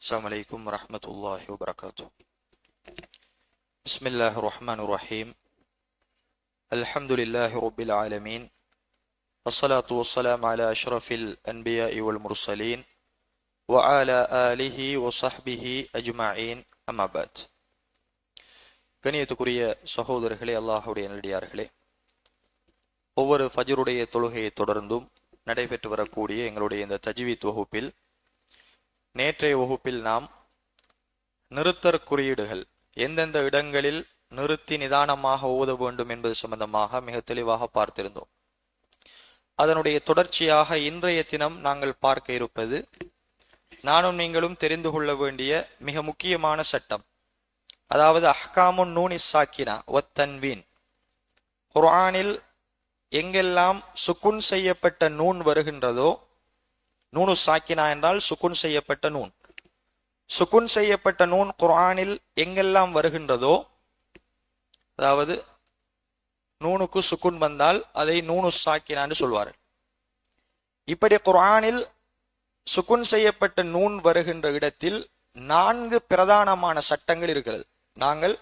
السلام عليكم ورحمة الله وبركاته بسم الله الرحمن الرحيم الحمد لله رب العالمين الصلاة والسلام على أشرف الأنبياء والمرسلين وعلى آله وصحبه أجمعين أما بعد கணியத்துக்குரிய சகோதரர்களே அல்லாஹுடைய நல்லடியார்களே ஒவ்வொரு ஃபஜருடைய தொழுகையை தொடர்ந்தும் நடைபெற்று வரக்கூடிய எங்களுடைய இந்த தஜ்வீத் வகுப்பில் நேற்றைய வகுப்பில் நாம் நிறுத்தற் குறியீடுகள் எந்தெந்த இடங்களில் நிறுத்தி நிதானமாக ஓத வேண்டும் என்பது சம்பந்தமாக மிக தெளிவாக பார்த்திருந்தோம். அதனுடைய தொடர்ச்சியாக இன்றைய தினம் நாங்கள் பார்க்க இருப்பது நானும் நீங்களும் தெரிந்து கொள்ள வேண்டிய மிக முக்கியமான சட்டம். அதாவது அஹ்காமுன் நூனி சாக்கினா ஒத்தன்வீன் குர்ஆனில் எங்கெல்லாம் சுக்குன் செய்யப்பட்ட நூன் வருகின்றதோ நூனு சாக்கினா என்றால் சுக்குன் செய்யப்பட்ட நூன். சுக்குன் செய்யப்பட்ட நூன் குரானில் எங்கெல்லாம் வருகின்றதோ அதாவது நூனுக்கு சுக்குன் வந்தால் அதை நூனு சாக்கினான்னு சொல்வார்கள். இப்படி குரானில் சுக்குன் செய்யப்பட்ட நூன் வருகின்ற இடத்தில் நான்கு பிரதானமான சட்டங்கள் இருக்கிறது. நாங்கள்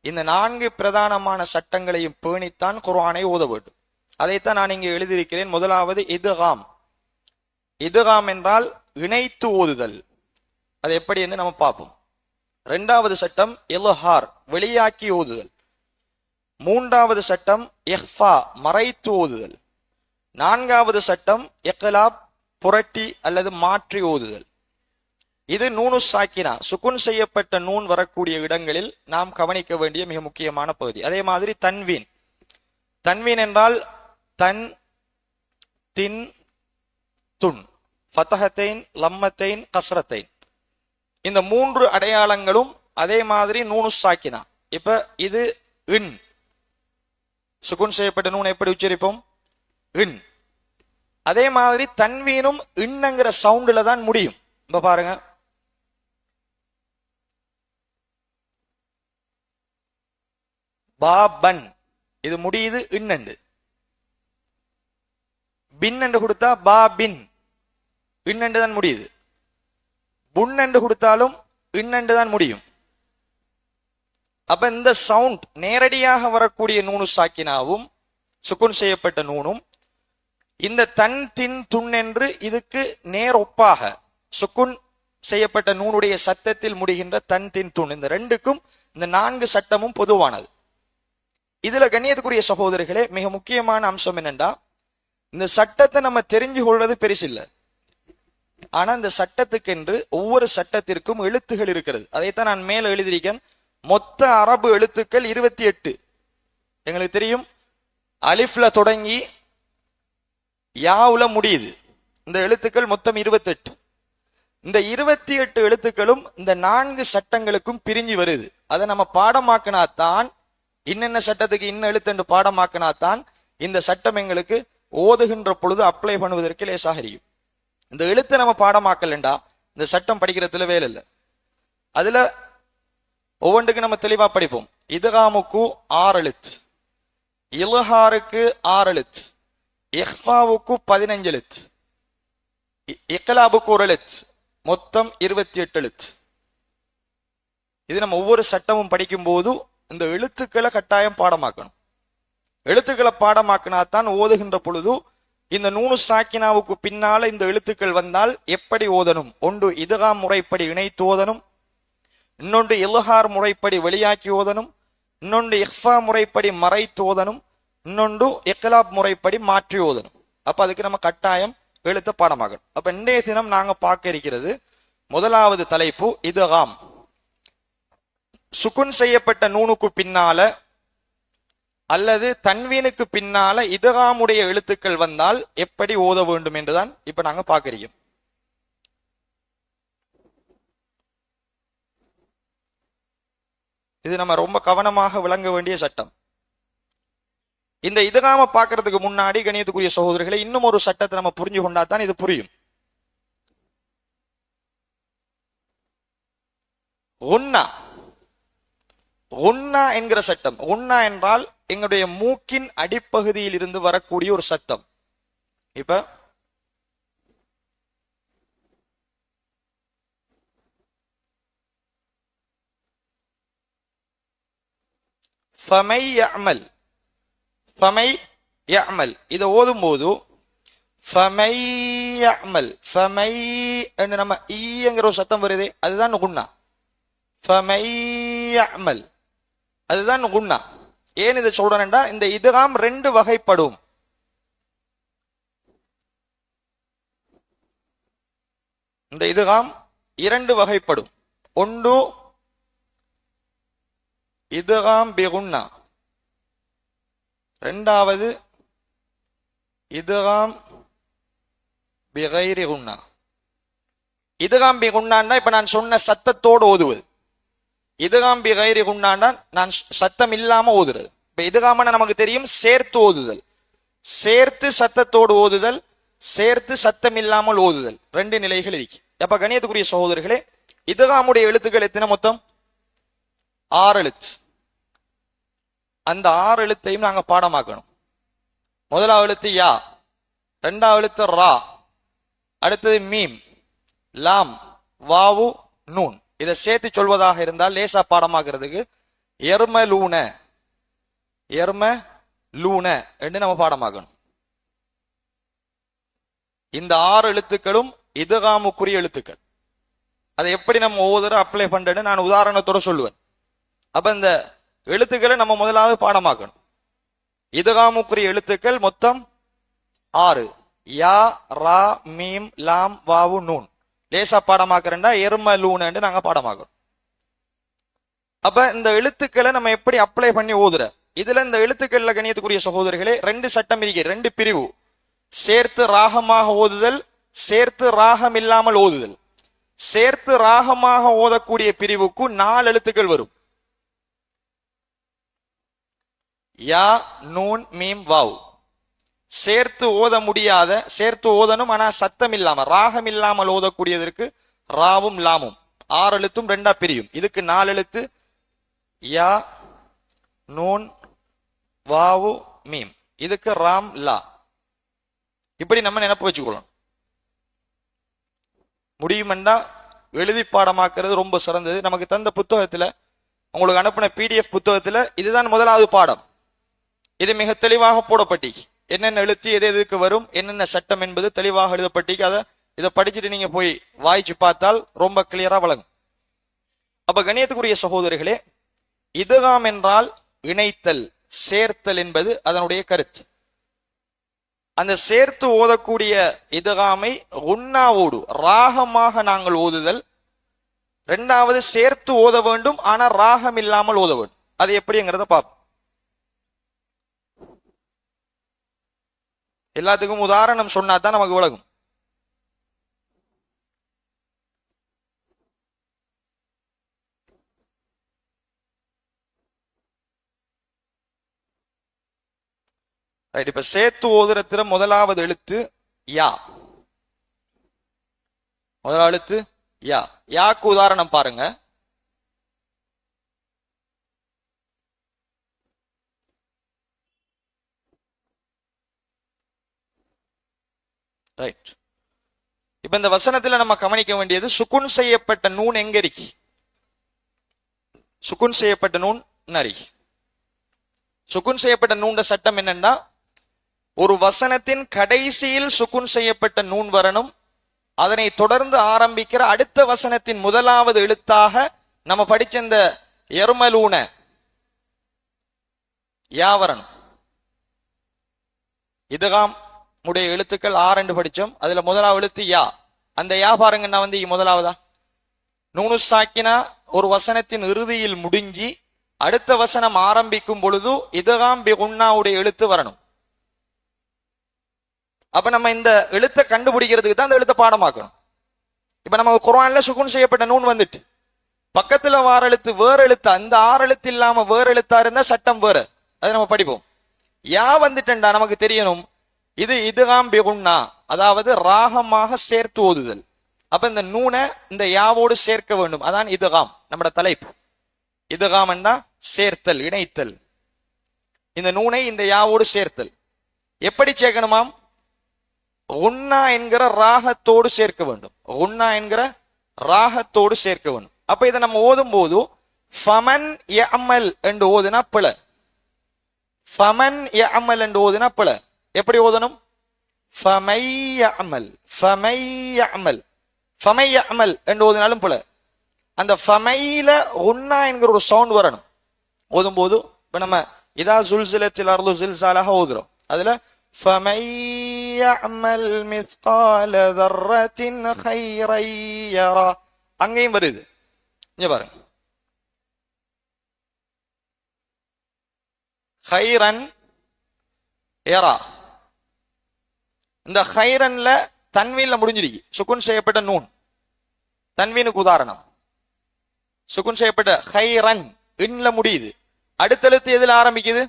இந்த நான்கு பிரதானமான சட்டங்களையும் பேணித்தான் குர்ஆனை ஓத வேண்டும். அதைத்தான் நான் இங்கே எழுதியிருக்கிறேன். முதலாவது இதுகாம். இதுகாம் என்றால் இணைத்து ஓதுதல். அது எப்படி என்று நம்ம பார்ப்போம். இரண்டாவது சட்டம் எலுஹார் வெளியாக்கி ஓதுதல். மூன்றாவது சட்டம் எஹ்ஃபா மறைத்து ஓதுதல். நான்காவது சட்டம் எக்லாப் புரட்டி அல்லது மாற்றி ஓதுதல். இது நூனு சாக்கினா சுக்குன் செய்யப்பட்ட நூன் வரக்கூடிய இடங்களில் நாம் கவனிக்க வேண்டிய மிக முக்கியமான பகுதி. அதே மாதிரி தன்வீன். தன்வீன் என்றால் தன் தின் துன் ஃபத்தஹத்தைன் லம்மத்தைன் கசரத்தைன் இந்த மூன்று அடையாளங்களும் அதே மாதிரி நூனு சாக்கினா. இப்ப இது இன். சுகுன் செய்யப்பட்ட நூன் எப்படி உச்சரிப்போம்? இன். அதே மாதிரி தன்வீனும் இன்னங்கிற சவுண்டில் தான் முடியும். இப்ப பாருங்க. பாபன். இது முடியுது இன்னண்டு பின் என்று கொடுத்தா பா பின் இன்னண்டு தான் முடியுது. புன் என்று கொடுத்தாலும் இன்னண்டு தான் முடியும். அப்ப இந்த சவுண்ட் நேரடியாக வரக்கூடிய நூனு சாக்கினாவும் சுக்குன் செய்யப்பட்ட நூனும் இந்த தன் தின் துண் என்று இதுக்கு நேர் ஒப்பாக சுக்குன் செய்யப்பட்ட நூனுடைய சத்தத்தில் முடிகின்ற தன் தின் துண் இந்த ரெண்டுக்கும் இந்த நான்கு சட்டமும் பொதுவானது. இதுல கண்ணியத்துக்குரிய சகோதரிகளே மிக முக்கியமான அம்சம் என்னண்டா இந்த சட்டத்தை நம்ம தெரிஞ்சு கொள்வது பெருசில்லை. ஆனா இந்த சட்டத்துக்கென்று ஒவ்வொரு சட்டத்திற்கும் எழுத்துகள் இருக்கிறது. அதைத்தான் நான் மேல எழுதியிருக்கேன். மொத்த அரபு எழுத்துக்கள் இருபத்தி எட்டு. எங்களுக்கு தெரியும்? அலிஃப்ல தொடங்கி யாவுல முடியுது? இந்த எழுத்துக்கள் மொத்தம் இருபத்தெட்டு. இந்த இருபத்தி எட்டு எழுத்துக்களும் இந்த நான்கு சட்டங்களுக்கும் பிரிஞ்சு வருது. அதை நம்ம பாடமாக்கினாத்தான் இன்னென்ன சட்டத்துக்கு இன்ன எழுத்து என்று பாடமாக்கினாத்தான் இந்த சட்டம் எங்களுக்கு ஓதுகின்ற பொழுது அப்ளை பண்ணுவதற்கு லேசாக இருக்கும் இந்த எழுத்தை நம்ம பாடமாக்கலண்டா? இந்த சட்டம் படிக்கிறதுல வேலை இல்லை. அதுல ஒவ்வொன்றுக்கு நம்ம தெளிவா படிப்போம். இதுகாமுக்கு ஆறு எழுத்து இலஹாருக்கு ஆறு எழுத்து இஹ்ஃபாவுக்கு பதினஞ்சு எழுத்து இக்கலாபுக்கு ஒரு எழுத்து மொத்தம் இருபத்தி எட்டு எழுத்து இது நம்ம ஒவ்வொரு சட்டமும் படிக்கும் போது இந்த எழுத்துக்களை கட்டாயம் பாடமாக்கணும். எழுத்துக்களை பாடமாக்கினா தான் ஓதுகின்ற பொழுது இந்த நூனு சாக்கினாவுக்கு பின்னால இந்த எழுத்துக்கள் வந்தால் எப்படி ஓதணும்? ஒன்று இதுகாம் முறைப்படி இணைத்து ஓதணும். இன்னொன்று இலஹார் முறைப்படி வெளியாக்கி ஓதணும். இன்னொன்று இஹ்ஃபா முறைப்படி மறைத்து ஓதணும். இன்னொன்று இக்லாப் முறைப்படி மாற்றி ஓதணும். அப்ப அதுக்கு நம்ம கட்டாயம் எழுத்த பாடமாகணும். அப்ப இன்றைய தினம் நாங்க பார்க்க இருக்கிறது முதலாவது தலைப்பு இதுகாம். சுக்குன் செய்யப்பட்ட நூனுக்கு பின்னால அல்லது தன்வீனுக்கு பின்னால இதகாமுடைய எழுத்துக்கள் வந்தால் எப்படி ஓத வேண்டும் என்றுதான் இப்ப நாங்க பாக்குறோம் இது நம்ம ரொம்ப கவனமாக விளங்க வேண்டிய சட்டம். இந்த இதகாம பாக்குறதுக்கு முன்னாடி கணியத்துக்குரிய சகோதரர்களை இன்னும் ஒரு சட்டத்தை நம்ம புரிஞ்சு கொண்டா தான் இது புரியும். ஒன்னா. ஒன்னா என்கிற சட்டம். ஒன்னா என்றால் எங்களுடைய மூக்கின் அடிப்பகுதியில் இருந்து வரக்கூடிய ஒரு சத்தம். இப்ப ஃபமை யமல் ஃபமை யமல் இதை ஓதும் போது ஃபமை யமல் ஃபமை நம்ம ஈங்கிற ஒரு சத்தம் வருது அதுதான் குண்ணா ஃபமை அமல் அதுதான் குண்ணா ஏன் இதை சொல்றேன்டா இந்த இதுகாம் ரெண்டு வகைப்படும். இந்த இதுகாம் இரண்டு வகைப்படும். ஒன்று இதுகாம் பிகுன்னா. ரெண்டாவது இதுகாம் பிகைரி குன்னா இதுகாம் பி இப்ப நான் சொன்ன சத்தத்தோடு ஓதுவது. இதுகாம் பி கைரி நான் சத்தம் இல்லாம ஓதுறது. இப்ப இதுகாம நமக்கு தெரியும் சேர்த்து ஓதுதல். சேர்த்து சத்தத்தோடு ஓதுதல் சேர்த்து சத்தம் இல்லாமல் ஓதுதல். ரெண்டு நிலைகள் இருக்கு. அப்ப கணியத்துக்குரிய சகோதரர்களே இதுகாமுடைய எழுத்துக்கள் எத்தனை மொத்தம்? ஆறு எழுத்து. அந்த ஆறு எழுத்தையும் நாங்க பாடமாக்கணும். முதலாவது எழுத்து யா ரெண்டாவது எழுத்து ரா அடுத்தது மீம் லாம் வாவு நூன். இதை சேர்த்து சொல்வதாக இருந்தால் லேசா பாடமாக்குறதுக்கு எர்ம லூன எர்ம லூன என்று நம்ம பாடமாக்கணும் இந்த ஆறு எழுத்துக்களும் இதுகாமுக்குரிய எழுத்துக்கள். அதை எப்படி நம்ம ஒவ்வொரு அப்ளை பண்றேன்னு நான் உதாரணத்தோட சொல்லுவேன். அப்ப இந்த எழுத்துக்களை நம்ம முதலாவது பாடமாக்கணும் இதுகாமுக்குரிய எழுத்துக்கள் மொத்தம் ஆறு. யா ரா மீம் லாம் வாவு நூன். லேசா பாடமாக்குறேன்டா எரும லூனு நாங்க பாடமாக்குறோம். அப்ப இந்த எழுத்துக்களை நம்ம எப்படி அப்ளை பண்ணி ஓதுற இதுல இந்த எழுத்துக்கள்ல கணியத்துக்குரிய சகோதரர்களே ரெண்டு சட்டம் இருக்கு ரெண்டு பிரிவு. சேர்த்து ராகமாக ஓதுதல் சேர்த்து ராகம் இல்லாமல் ஓதுதல். சேர்த்து ராகமாக ஓதக்கூடிய பிரிவுக்கு நாலு எழுத்துக்கள் வரும். யா நூன் மீம் வாவ். சேர்த்து ஓத முடியாத சேர்த்து ஓதணும் ஆனா சத்தம் இல்லாம ராகம் இல்லாமல் ஓதக்கூடியதற்கு ராவும் லாமும். ஆறு எழுத்தும் ரெண்டா பிரியும். இதுக்கு நாலு எழுத்து. யா நூன் வாவு மீம். இதுக்கு ராம் லா. இப்படி நம்ம நினைப்பு வச்சுக்கொள்ளணும். முடியுமெண்டா எழுதி பாடமாக்குறது ரொம்ப சிறந்தது. நமக்கு தந்த புத்தகத்துல உங்களுக்கு அனுப்பின பிடிஎஃப் புத்தகத்துல இதுதான் முதலாவது பாடம். இது மிக தெளிவாக போடப்பட்டி என்னென்ன எழுத்து எது எதுக்கு வரும் என்னென்ன சட்டம் என்பது தெளிவாக எழுதப்பட்டிருக்கு அதை இதை படிச்சுட்டு நீங்க போய் வாய்ச்சு பார்த்தால் ரொம்ப கிளியரா வழங்கும் அப்ப கணியத்துக்குரிய சகோதரிகளே இதுகாம் என்றால் இணைத்தல் சேர்த்தல் என்பது அதனுடைய கருத்து. அந்த சேர்த்து ஓதக்கூடிய இதுகாமை உண்ணாவோடு ராகமாக நாங்கள் ஓதுதல். ரெண்டாவது சேர்த்து ஓத வேண்டும் ஆனா ராகம் இல்லாமல் ஓத வேண்டும். அது எப்படிங்கிறத பார்ப்போம். எல்லாத்துக்கும் உதாரணம் சொன்னா தான் நமக்கு விளங்கும். ரைட் இப்ப சேத்து ஓதுரத்துல முதலாவது எழுத்து யா. முதலாவது எழுத்து யா. யாக்கு உதாரணம் பாருங்க. ரைட் இப்ப இந்த வசனத்துல நம்ம கவனிக்க வேண்டியது சுக்குன் செய்யப்பட்ட நூன் எங்க இருக்கு சுக்குன் செய்யப்பட்ட நூன் நரி. சுக்குன் செய்யப்பட்ட நூண்ட சட்டம் என்னன்னா ஒரு வசனத்தின் கடைசியில் சுக்குன் செய்யப்பட்ட நூன் வரணும் அதனை தொடர்ந்து ஆரம்பிக்கிற அடுத்த வசனத்தின் முதலாவது எழுத்தாக நம்ம படிச்ச இந்த எருமலூன யாவரணும் இதுகாம் உடைய எழுத்துக்கள் ஆறு என்று படிச்சோம் அதுல முதலாவது எழுத்து யா. அந்த யா பாருங்க நான் வந்து முதலாவதா? நூனு சாக்கினா ஒரு வசனத்தின் இறுதியில் முடிஞ்சி அடுத்த வசனம் ஆரம்பிக்கும் பொழுது இதுகாம் பிகுன்னாவுடைய எழுத்து வரணும். அப்ப நம்ம இந்த எழுத்தை கண்டுபிடிக்கிறதுக்கு தான் அந்த எழுத்தை பாடமாக்கணும். இப்ப நம்ம குரான்ல சுகுன் செய்யப்பட்ட நூன் வந்துட்டு. பக்கத்துல வார எழுத்து வேற எழுத்து அந்த ஆறு எழுத்து இல்லாம வேற எழுத்தா இருந்தா சட்டம் வேற. அதை நம்ம படிப்போம். யா வந்துட்டேன்டா நமக்கு தெரியணும். இது இதுகாம் பிகுன்னா அதாவது ராகமாக சேர்த்து ஓதுதல். அப்ப இந்த நூனை இந்த யாவோடு சேர்க்க வேண்டும். அதான் இதுகாம் நம்மட தலைப்பு. இதுகாம்னா சேர்த்தல் இணைத்தல். இந்த நூனை இந்த யாவோடு சேர்த்தல். எப்படி சேர்க்கணுமாம்? உன்னா என்கிற ராகத்தோடு சேர்க்க வேண்டும். உன்னா என்கிற ராகத்தோடு சேர்க்க வேண்டும். அப்ப இதை நம்ம ஓதும் போது ஃபமன் யமல் என்று ஓதுனா பிழை. ஃபமன் யஅமல் என்று ஓதுனா பிழ. எப்படி ஓதணும்? ஃபமையமல் ஃபமையமல் ஃபமையமல் என்று ஓதினாலும் போல. அந்த ஃபமையில உண்ணா என்கிற ஒரு சவுண்ட் வரணும். ஓதும் போது இப்ப நம்ம இதா சுல்சிலத்தில் அருள் சுல்சாலாக ஓதுறோம். அதுல ஃபமையமல் மிஸ்கால தர்ரத்தின் ஹைரையரா அங்கேயும் வருது. இங்க பாருங்க. ஹைரன் ஏரா இந்த ஹைரன்ல தன்வீன்ல முடிஞ்சிருக்கு. சுக்குன் செய்யப்பட்ட நூன். தன்வீனுக்கு உதாரணம். சுக்குன் செய்யப்பட்ட ஹைரன் இன்ல முடியுது. அடுத்தெழுத்து எதுல ஆரம்பிக்குது?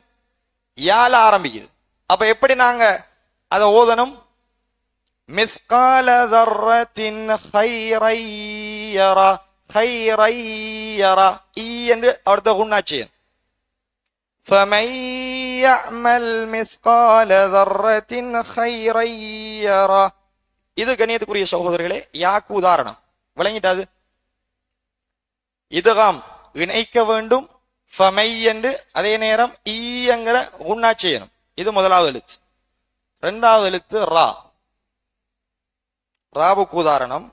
யால ஆரம்பிக்குது. அப்ப எப்படி நாங்க அதை ஓதணும்? மிஸ்கால தர்ரத்தின் ஹைரையரா ஹைரையரா ஈ என்று அடுத்த குண்ணாச்சியன் فمن يعمل مثقال ذرة خيرا يره இது கணியத்துக்குரிய சகோதரர்களே யாக்கு உதாரணம் விளங்கிட்டாது இதுகாம் இணைக்க வேண்டும் ஃபமை என்று அதே நேரம் ஈங்கிற உண்ணா செய்யணும் இது முதலாவது எழுத்து இரண்டாவது எழுத்து ரா ராவுக்கு உதாரணம்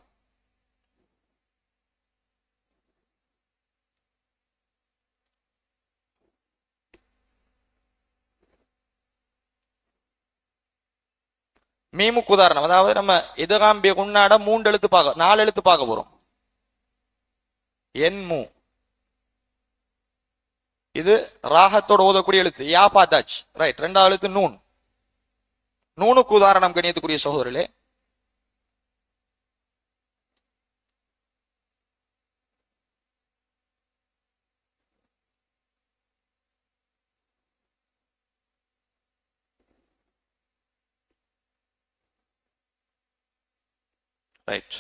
மீமுக்கு உதாரணம் அதாவது நம்ம இதகாம்பிய குன்னாட மூன்று எழுத்து பார்க்க நாலு எழுத்து பார்க்க போறோம். என் மூ. இது ராகத்தோட ஓதக்கூடிய எழுத்து. யா பார்த்தாச்சு ரைட் ரெண்டாவது எழுத்து நூன். நூனுக்கு உதாரணம் கணியத்துக்குரிய சகோதரர்களே ரைட்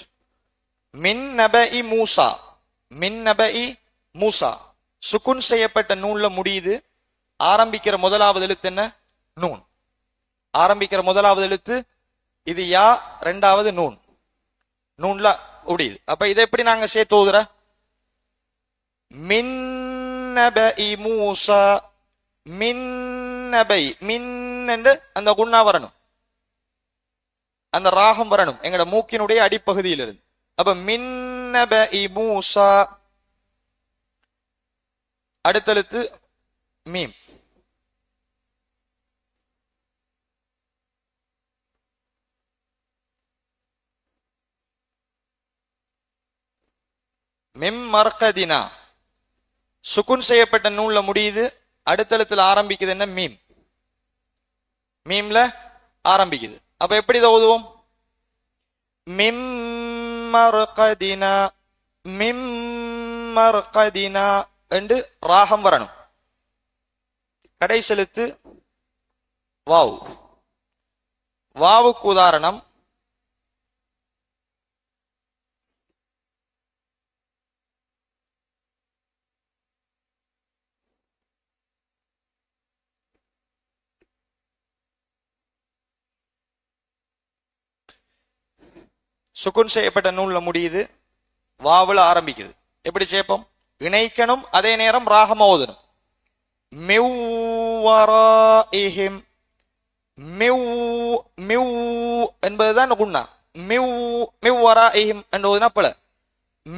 மின் நபஇ மூசா. மின் நபஇ மூசா. சுக்குன் செய்யப்பட்ட நூல்ல முடியுது. ஆரம்பிக்கிற முதலாவது எழுத்து என்ன? நூன். ஆரம்பிக்கிற முதலாவது எழுத்து இது யா ரெண்டாவது நூன். நூன்ல முடியுது. அப்ப இதை எப்படி நாங்க சேர்த்து ஓதுற? மின் மூசா. மின்னபை மின் என்று அந்த குண்ணா வரணும். அந்த ராகம் வரணும். எங்கட மூக்கினுடைய அடிப்பகுதியிலிருந்து. அப்ப மின்னப மூசா. அடுத்தழுத்து மீம். மிம் மர்கதினா. சுக்குன் செய்யப்பட்ட நூல்ல முடியுது. அடுத்தழுத்துல ஆரம்பிக்குது என்ன? மீம். மீம்ல ஆரம்பிக்குது. அப்ப எப்படி இதை ஓதுவோம்? மிம்மர்கதினா மிம்மர்கதினா என்று ராகம் வரணும். கடை செலுத்து வாவ். வாவுக்கு உதாரணம் சுக்குன் செய்யப்பட்ட நூலில் முடியுது. வாவில் ஆரம்பிக்குது. எப்படி சேர்ப்போம் இணைக்கணும் அதே நேரம் ராகம் ஓதணும். மிவ்வராஇஹிம் மிவ் மிவ் என்பதுதான் குண்ணா மிவ் மிவ்வராஇஹிம் என்று ஓதுனா பல.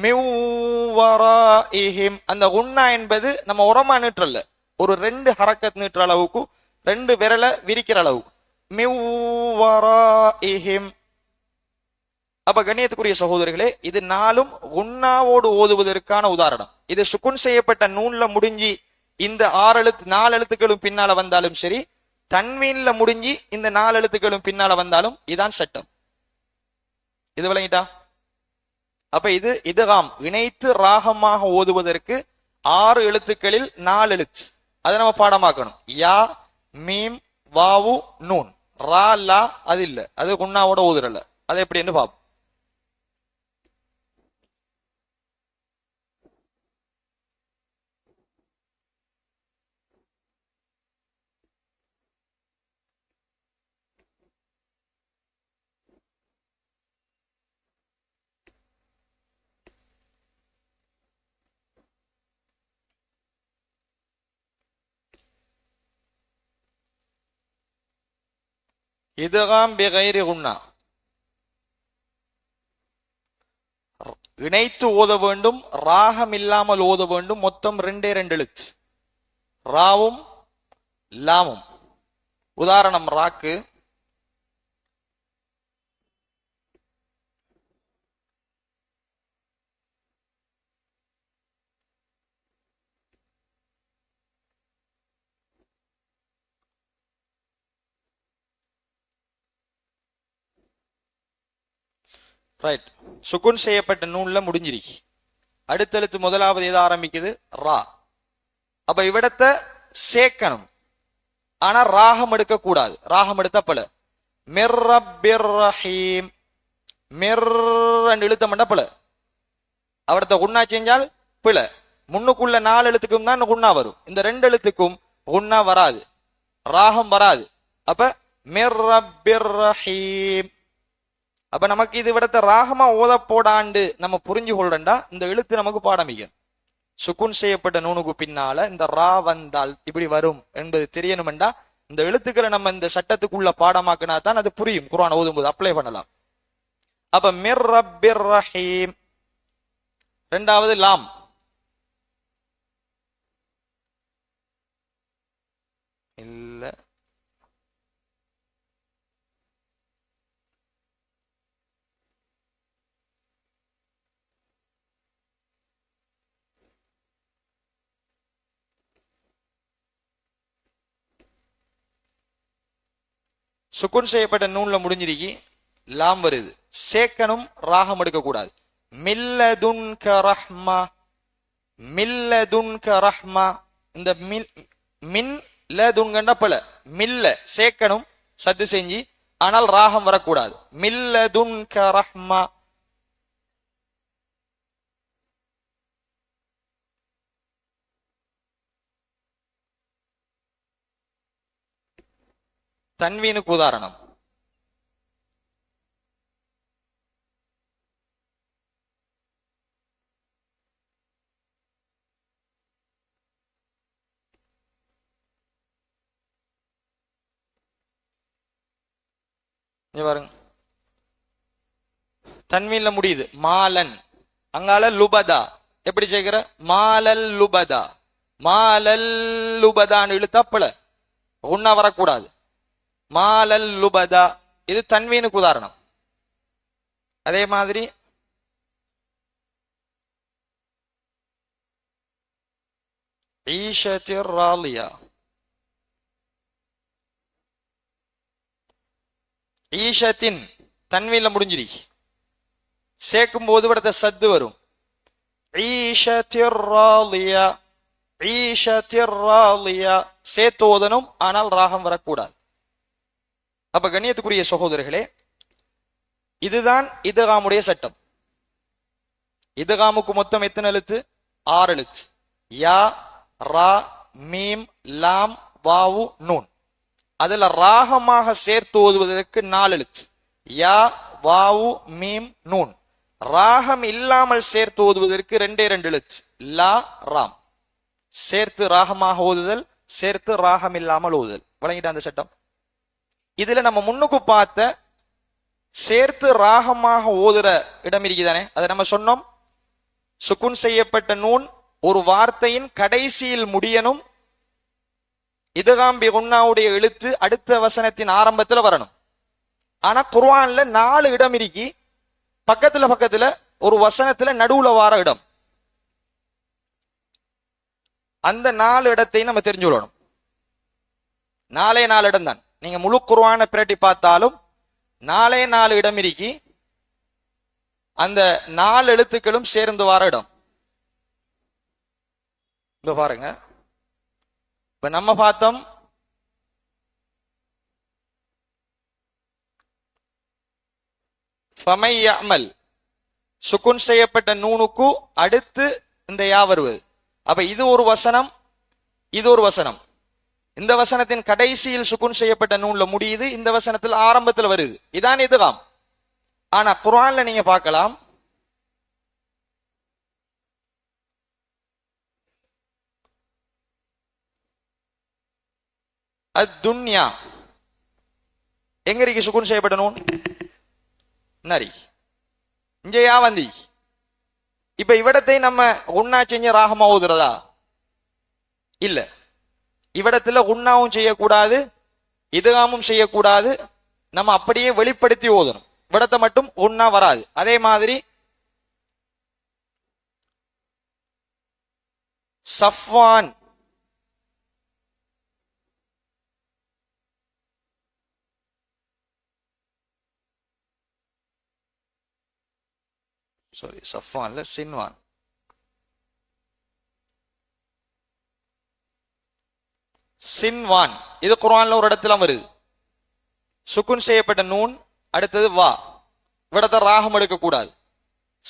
மிவ்வராஇஹிம் அந்த குண்ணா என்பது நம்ம உரமா நீற்றல்ல ஒரு ரெண்டு ஹரக்கத் நீட்டுற அளவுக்கு ரெண்டு விரலை விரிக்கிற அளவு மிவ்வராஇஹிம் அப்ப கண்ணியத்துக்குரிய சகோதரிகளே இது நாளும் உண்ணாவோடு ஓதுவதற்கான உதாரணம். இது சுக்குன் செய்யப்பட்ட நூன்ல முடிஞ்சு இந்த ஆறு எழுத்து நாலு எழுத்துக்களும் பின்னால வந்தாலும் சரி தன்வீன்ல முடிஞ்சு இந்த நாலு எழுத்துக்களும் பின்னால வந்தாலும் இதான் சட்டம். இது விளங்கிட்டா? அப்ப இது இதுகாம் இணைத்து ராகமாக ஓதுவதற்கு ஆறு எழுத்துக்களில் நாலு எழுத்து. அதை நம்ம பாடமாக்கணும். யா மீம் வாவு நூன். ரா லா அது இல்லை. அது குண்ணாவோட ஓதுறல அது எப்படின்னு பார்ப்போம். இதுகாம் பிகைரி குன்னா இணைத்து ஓத வேண்டும் ராகம் இல்லாமல் ஓத வேண்டும் மொத்தம் ரெண்டே ரெண்டு எழுத்து. ராவும் லாமும். உதாரணம் ராக்கு. ரைட் சுக்குன் செய்யப்பட்ட நூல்ல முடிஞ்சிருக்கு. அடுத்தெழுத்து முதலாவது எதை ஆரம்பிக்குது? ரா. அப்ப இவடத்த சேர்க்கணும் ஆனா ராகம் எடுக்க கூடாது ராகம் எடுத்த பல மிர்ரபிர் ரஹீம் மிர் இழுத்தம் பல அவடத்தை குண்ணா செஞ்சால் பிழ. முன்னுக்குள்ள நாலு எழுத்துக்கும் தான் குண்ணா வரும். இந்த ரெண்டு எழுத்துக்கும் குண்ணா வராது. ராகம் வராது. அப்ப மிர்ரபிர்ரஹீம். அப்ப நமக்கு இது விடத்த ராகமா ஓத போடாண்டு நம்ம புரிஞ்சு கொள்றண்டா இந்த எழுத்து நமக்கு பாடமிக்கும் சுக்குன் செய்யப்பட்ட நூனுக்கு பின்னால இந்த ரா வந்தால் இப்படி வரும் என்பது தெரியணுமெண்டா? இந்த எழுத்துக்களை நம்ம இந்த சட்டத்துக்குள்ள பாடமாக்கினா தான் அது புரியும். குரான் ஓதும்போது அப்ளை பண்ணலாம். அப்ப மிர் ரப்பிர் ரஹீம். ரெண்டாவது லாம். இல்ல. சுக்குன் செய்யப்பட்ட நூல்ல முடிஞ்சிருக்கி லாம் வருது. சேக்கனும் ராகம் எடுக்க கூடாது க ரஹ்மா மில்லதுன் ரஹ்மா. இந்த மில் மின் லதுன்கண்ட பல. மில்ல சேக்கனும் சத்து செஞ்சு ஆனால் ராகம் வரக்கூடாது. மில்லதுன் ரஹ்மா. தன்வீனுக்கு உதாரணம். பாருங்க. தன்வீன்ல முடியுது. மாலன். அங்கால லுபதா. எப்படி சேர்க்கிற? மாலல் லுபதா. மாலல் லுபதான்னு இழுத்தா ஒன்னா வரக்கூடாது. மாலல் லுபதா. இது தன்வீனுக்கு உதாரணம். அதே மாதிரி ஈஷத்திர் ராலியா. ஈஷத்தின் தன்வீன்ல முடிஞ்சிரி. சேர்க்கும் போது விடத்த சத்து வரும். ஈஷத்திர் ராலியா ஈஷத்திர் ராலியா. சேர்த்து ஓதனும் ஆனால் ராகம் வரக்கூடாது. அப்ப கண்ணியத்துக்குரிய சகோதரர்களே இதுதான் இதுகாமுடைய சட்டம். இதுகாமுக்கு மொத்தம் எத்தனை எழுத்து? ஆறு எழுத்து. யா ரா மீம் லாம் வாவு நூன். அதுல ராகமாக சேர்த்து ஓதுவதற்கு நாலு எழுத்து. யா வாவு மீம் நூன். ராகம் இல்லாமல் சேர்த்து ஓதுவதற்கு ரெண்டே ரெண்டு எழுத்து. லா ராம். சேர்த்து ராகமாக ஓதுதல் சேர்த்து ராகம் இல்லாமல் ஓதுதல். வழங்கிட்ட அந்த சட்டம். இதுல நம்ம முன்னுக்கு பார்த்த சேர்த்து ராகமாக ஓதுற இடம் இருக்குதானே? அதை நம்ம சொன்னோம். சுக்குன் செய்யப்பட்ட நூன் ஒரு வார்த்தையின் கடைசியில் முடியணும். இதுகாம்பி உண்ணாவுடைய எழுத்து அடுத்த வசனத்தின் ஆரம்பத்துல வரணும். ஆனா குர்வான்ல நாலு இடம் இருக்கி. பக்கத்துல பக்கத்துல ஒரு வசனத்துல நடுவுல வார இடம். அந்த நாலு இடத்தையும் நம்ம தெரிஞ்சு கொள்ளணும். நாலே நாலு இடம் தான் நீங்க முழு குருவான பிரட்டி பார்த்தாலும் நாலே நாலு இடம் இருக்கி. அந்த நாலு எழுத்துக்களும் சேர்ந்து வர இடம். இப்ப பாருங்க. இப்ப நம்ம பார்த்தோம். ஃபமையமல் சுக்குன் செய்யப்பட்ட நூனுக்கு அடுத்து இந்த யா வருவது. அப்ப இது ஒரு வசனம் இது ஒரு வசனம். இந்த வசனத்தின் கடைசியில் சுக்குன் செய்யப்பட்ட நூல்ல முடியுது. இந்த வசனத்தில் ஆரம்பத்தில் வருது. இதான் இதுகாம் ஆனா குரான்ல நீங்க பார்க்கலாம். அத்துன்யா. எங்க இருக்கு சுக்குன் செய்யப்பட்ட நூன் நரி இங்க யா வந்தி? இப்ப இவிடத்தை நம்ம ஒன்னா செஞ்ச ராகமா ஓதுறதா? இல்ல. இவ்விடத்துல உண்ணாவும் செய்யக்கூடாது இதுகாமும் செய்யக்கூடாது. நம்ம அப்படியே வெளிப்படுத்தி ஓதணும். இவ்விடத்தை மட்டும் உண்ணா வராது. அதே மாதிரி சஃப்வான் சாரி சஃப்வான்ல சின்வான். சின்வான். இது குரான்ல ஒரு இடத்துல வருது சுக்குன் செய்யப்பட்ட நூன் அடுத்தது வா. விடத்த ராகம் எடுக்க கூடாது.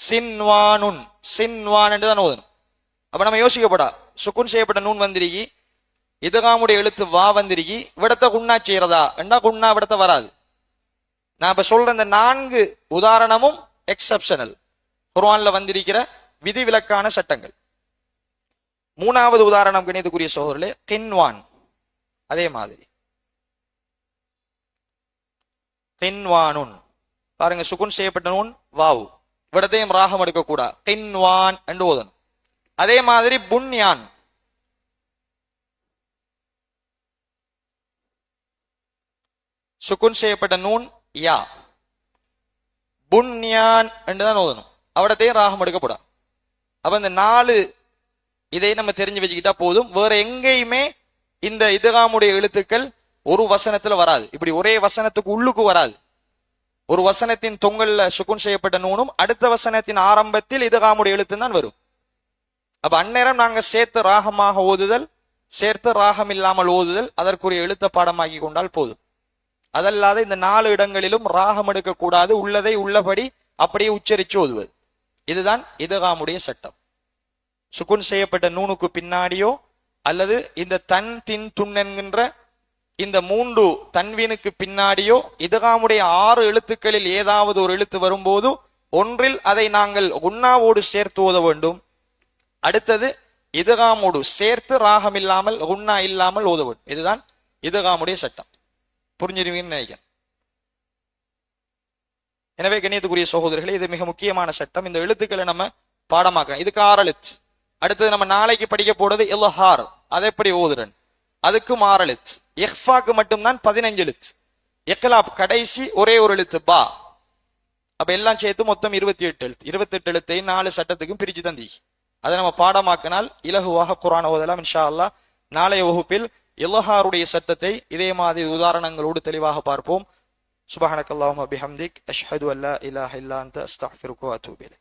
சின்வானுன். சின்வான் என்று தான் ஓதணும். அப்ப நம்ம யோசிக்கப்படா சுக்குன் செய்யப்பட்ட நூன் வந்திருக்கி இதுகாமுடைய எழுத்து வா வந்திருக்கி விடத்த குண்ணா செய்யறதா? என்ன குண்ணா விடத்த வராது. நான் இப்ப சொல்ற இந்த நான்கு உதாரணமும் எக்ஸப்ஷனல் குர்வான்ல வந்திருக்கிற விதிவிலக்கான சட்டங்கள். மூணாவது உதாரணம் கணிதக்குரிய சோதரிலே கின்வான். அதே மாதிரி. கின்வானுன். பாருங்க சுகுன் செய்யப்பட்ட நூன் வாவு. விடத்தையும் ராகம் எடுக்கக்கூடா. கின்வான் என்று ஓதணும். அதே மாதிரி புன்யான். சுக்குன் செய்யப்பட்ட நூன் யா. புன்யான் என்றுதான் ஓதணும். அவடத்தையும் ராகம் எடுக்கப்படா அப்ப இந்த நாலு இதை நம்ம தெரிஞ்சு வச்சுக்கிட்டா போதும். வேற எங்கேயுமே இந்த இதுகாமுடைய எழுத்துக்கள் ஒரு வசனத்துல வராது. இப்படி ஒரே வசனத்துக்கு உள்ளுக்கு வராது. ஒரு வசனத்தின் தொங்கல்ல சுக்குன் செய்யப்பட்ட நூனும் அடுத்த வசனத்தின் ஆரம்பத்தில் இதுகாமுடைய எழுத்து தான் வரும். அப்ப அந்நேரம் நாங்க சேர்த்து ராகமாக ஓதுதல் சேர்த்து ராகம் இல்லாமல் ஓதுதல் அதற்குரிய எழுத்த பாடமாக்கி கொண்டால் போதும். அதல்லாத இந்த நாலு இடங்களிலும் ராகம் எடுக்கக்கூடாது உள்ளதை உள்ளபடி அப்படியே உச்சரிச்சு ஓதுவது. இதுதான் இதுகாமுடைய சட்டம். சுக்குன் செய்யப்பட்ட நூனுக்கு பின்னாடியோ அல்லது இந்த தன் தின் துன் என்கின்ற இந்த மூன்று தன்வீனுக்கு பின்னாடியோ இதுகாமுடைய ஆறு எழுத்துக்களில் ஏதாவது ஒரு எழுத்து வரும்போது ஒன்றில் அதை நாங்கள் உண்ணாவோடு சேர்த்து ஓத வேண்டும். அடுத்தது இதுகாமோடு சேர்த்து ராகம் இல்லாமல் உண்ணா இல்லாமல் ஓத வேண்டும். இதுதான் இதுகாமுடைய சட்டம். புரிஞ்சிருவீங்கன்னு நினைக்கிறேன். எனவே கணியத்துக்குரிய சகோதரர்களே இது மிக முக்கியமான சட்டம். இந்த எழுத்துக்களை நம்ம பாடமாக்கலாம் இதுக்கு ஆறு எழுத்து அடுத்தது நம்ம நாளைக்கு படிக்க போறது இலஹார். அதை எப்படி ஓதுறன் அதுக்கு ஆறு எழுத்து. இஹ்ஃபாக்கு மட்டும்தான் பதினஞ்சு எழுத்து. எக்கலாப் கடைசி ஒரே ஒரு எழுத்து பா. அப்ப எல்லாம் சேர்த்து மொத்தம் இருபத்தி எட்டு எழுத்து. இருபத்தி எட்டு எழுத்தை நாலு சட்டத்துக்கும் பிரிச்சு தந்தி அதை நம்ம பாடமாக்கினால் இலகுவாக குரான் ஓதலாம் இன்ஷா அல்லாஹ் நாளைய வகுப்பில் இலஹாருடைய சட்டத்தை இதே மாதிரி உதாரணங்களோடு தெளிவாக பார்ப்போம். சுபஹானக்கல்லாஹும்ம அபிஹம்திக் அஷ்ஹது அல்லா இலாஹ இல்லா அந்த அஸ்தக்ஃபிருக்க அத்தூபிலே